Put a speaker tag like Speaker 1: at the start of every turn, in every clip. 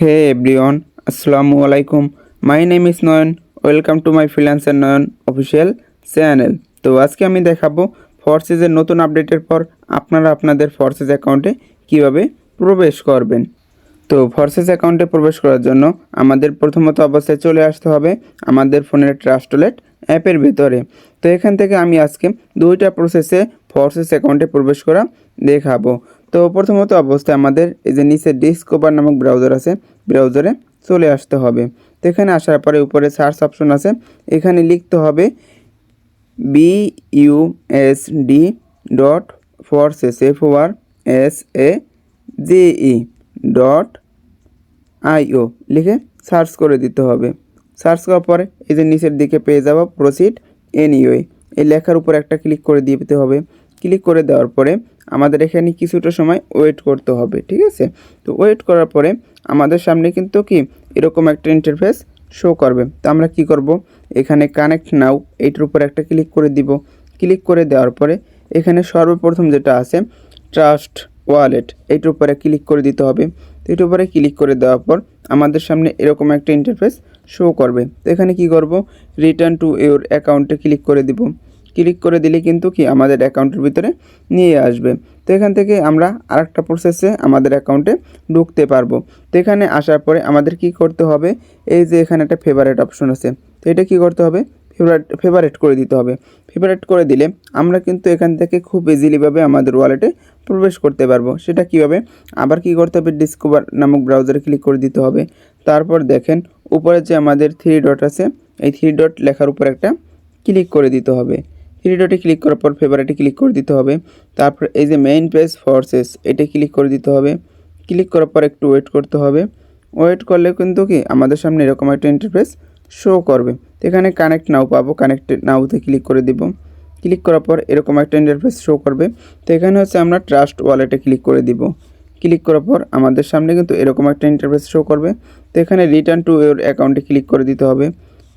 Speaker 1: হে everyone, আসসালামু আলাইকুম। My name is Nayan, welcome to my freelancer Nayan official channel. তো আজকে আমি দেখাবো ফোর্সেসের নতুন আপডেটের পর আপনারা আপনাদের ফোর্সেস অ্যাকাউন্টে কীভাবে প্রবেশ করবেন। তো ফোর্সেস অ্যাকাউন্টে প্রবেশ করার জন্য আমাদের প্রথমত অবস্থায় চলে আসতে হবে আমাদের ফোনের ট্রাস্টলেট অ্যাপের ভিতরে। তো এখান থেকে আমি আজকে দুইটা প্রসেসে ফোর্সেস অ্যাকাউন্টে প্রবেশ করা দেখাবো। তো প্রথমত অবস্থায় আমাদের এই যে নিচে ডিসকভার নামক ব্রাউজার আছে ব্রাউজারে চলে আসতে হবে। তো এখানে আসার পরে উপরে সার্চ অপশন আছে। এখানে লিখতে হবে B U S D dot forces F war S A G E dot I O লিখে সার্চ করে দিতে হবে। সার্চ করার পরে এই যে নিচের দিকে পেয়ে যাব প্রসিড এনিওয়ে এই লেখার উপর একটা ক্লিক করে দিতে হবে। ক্লিক করে দেওয়ার পরে আমাদের এখানে কিছুটা সময় ওয়েট করতে হবে, ঠিক আছে? তো ওয়েট করার পরে আমাদের সামনে কিন্তু কি এরকম একটা ইন্টারফেস শো করবে। তো আমরা কি করব? এখানে কানেক্ট নাও এইটার উপর একটা ক্লিক করে দিব। ক্লিক করে দেওয়ার পরে এখানে সর্বপ্রথম যেটা আছে ট্রাস্ট ওয়ালেট এইটার উপরে ক্লিক করে দিতে হবে। তো এটার উপরে ক্লিক করে দেওয়ার পর আমাদের সামনে এরকম একটা ইন্টারফেস শো করবে। তো এখানে কি করব? রিটার্ন টু ইউর অ্যাকাউন্টে ক্লিক করে দিব। ক্লিক করে দিলে কিন্তু কি আমাদের অ্যাকাউন্টের ভিতরে নিয়ে আসবে। তো এখান থেকে আমরা আরেকটা প্রসেসে আমাদের অ্যাকাউন্টে ঢুকতে পারব। তো এখানে আসার পরে আমাদের কি করতে হবে? এই যে এখানে একটা ফেভারেট অপশন আছে। তো এটা কি করতে হবে? ফেভারেট ফেভারেট করে দিতে হবে। ফেভারেট করে দিলে আমরা কিন্তু এখান থেকে খুব ইজিলিভাবে আমাদের ওয়ালেটে প্রবেশ করতে পারব। সেটা কীভাবে? আবার কি করতে হবে? ডিসকভার নামক ব্রাউজারে ক্লিক করে দিতে হবে। তারপর দেখেন উপরে যে আমাদের থ্রি ডট আছে, এই থ্রি ডট লেখার উপর একটা ক্লিক করে দিতে হবে। থ্রি ক্লিক করার পর ফেভারেটে ক্লিক করে দিতে হবে। তারপর এই যে মেইন পেজ ফোর্সেস এটা ক্লিক করে দিতে হবে। ক্লিক করার পর একটু ওয়েট করতে হবে। ওয়েট করলে কিন্তু কি? আমাদের সামনে এরকম একটা ইন্টারফেস শো করবে। তো এখানে কানেক্ট নাও পাবো কানেক্ট নাওতে ক্লিক করে দিব। ক্লিক করার পর এরকম একটা ইন্টারফেস শো করবে। তো এখানে হচ্ছে আমরা ট্রাস্ট ওয়ালেটে ক্লিক করে দিব। ক্লিক করার পর আমাদের সামনে কিন্তু এরকম একটা ইন্টারফেস শো করবে। তো এখানে রিটার্ন টু ইউর অ্যাকাউন্টে ক্লিক করে দিতে হবে।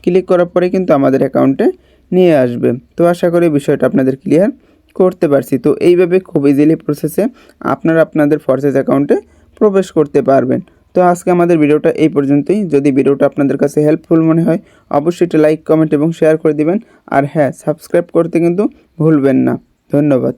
Speaker 1: ক্লিক করার পরে কিন্তু আমাদের অ্যাকাউন্টে নিয়ে আসবে। তো আশা করি বিষয়টা আপনাদের ক্লিয়ার করতে পারছি। তো এইভাবে খুব ইজিলি প্রসেসে আপনারা আপনাদের ফরসেস অ্যাকাউন্টে প্রবেশ করতে পারবেন। তো আজকে আমাদের ভিডিওটা এই পর্যন্তই। যদি ভিডিওটা আপনাদের কাছে হেল্পফুল মনে হয়, অবশ্যই একটা লাইক কমেন্ট এবং শেয়ার করে দিবেন। আর হ্যাঁ সাবস্ক্রাইব করতে কিন্তু ভুলবেন না। ধন্যবাদ।